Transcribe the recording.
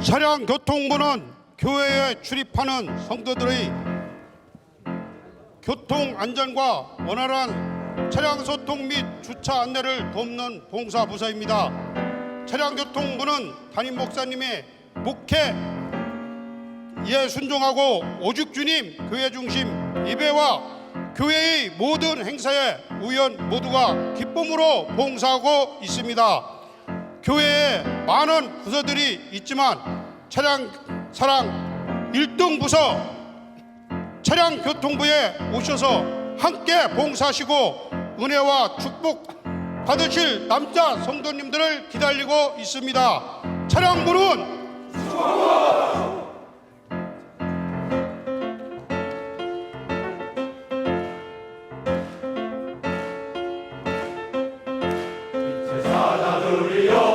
차량 교통부는 교회에 출입하는 성도들의 교통 안전과 원활한 차량 소통 및 주차 안내를 돕는 봉사 부서입니다. 차량 교통부는 담임 목사님의 목회 에 순종하고 오직 주님 교회 중심 예배와 교회의 모든 행사에 우연 모두가 기쁨으로 봉사하고 있습니다. 교회에 많은 부서들이 있지만 차량 사랑 1등 부서 차량 교통부에 오셔서 함께 봉사하시고 은혜와 축복 받으실 남자 성도님들을 기다리고 있습니다. 차량부는 사자들이여